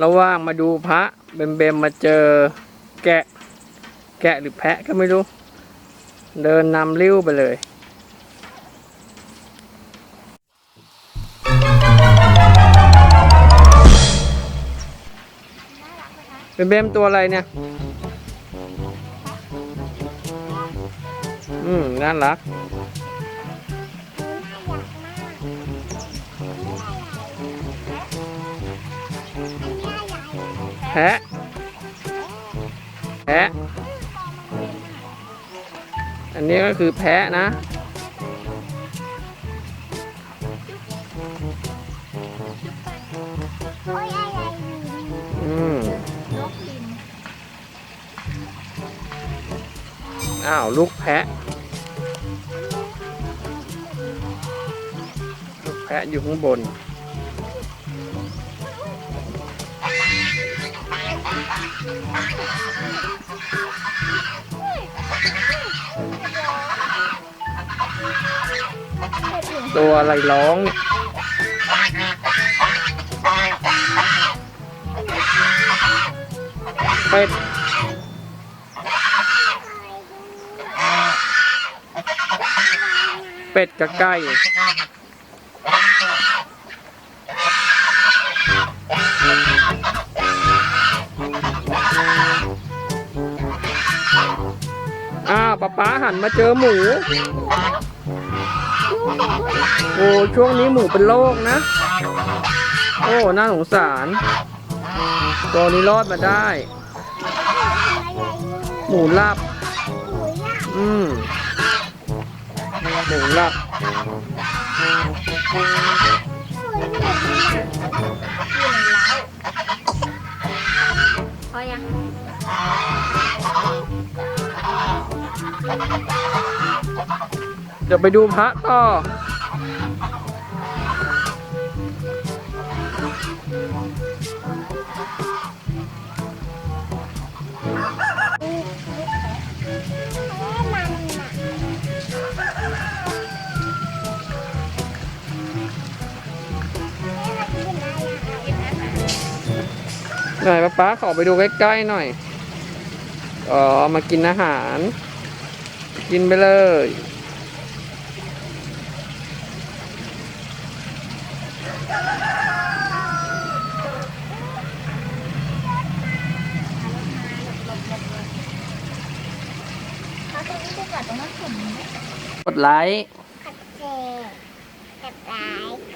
ระหว่างมาดูพระเบมเบมมาเจอแกะ แกะหรือแพะก็ไม่รู้ เดินนำริ้วไปเลยเบมเบมตัวอะไรเนี่ย อืม น่ารัก แพะแพะ อันนี้ก็คือแพะนะ อืมอ้าว ลูกแพะ ลูกแพะอยู่ข้างบน ตัวอะไรร้อง เป็ด เป็ดกับไก่ อ้าวป๊าป๊าหันมาเจอหมู โอ้ช่วงนี้หมูเป็นโรคนะ โอ้น่าสงสารตัวนี้รอดมาได้ หมูลับ อืมหมูลับ พอยัง เดี๋ยวไปดูพระต่อนหน่อยป๊าป๊าขอไปดูใกล้ๆหน่อย อ๋อ มากินอาหาร กินไปเลย กดไลค์ กดแชร์กดไลค์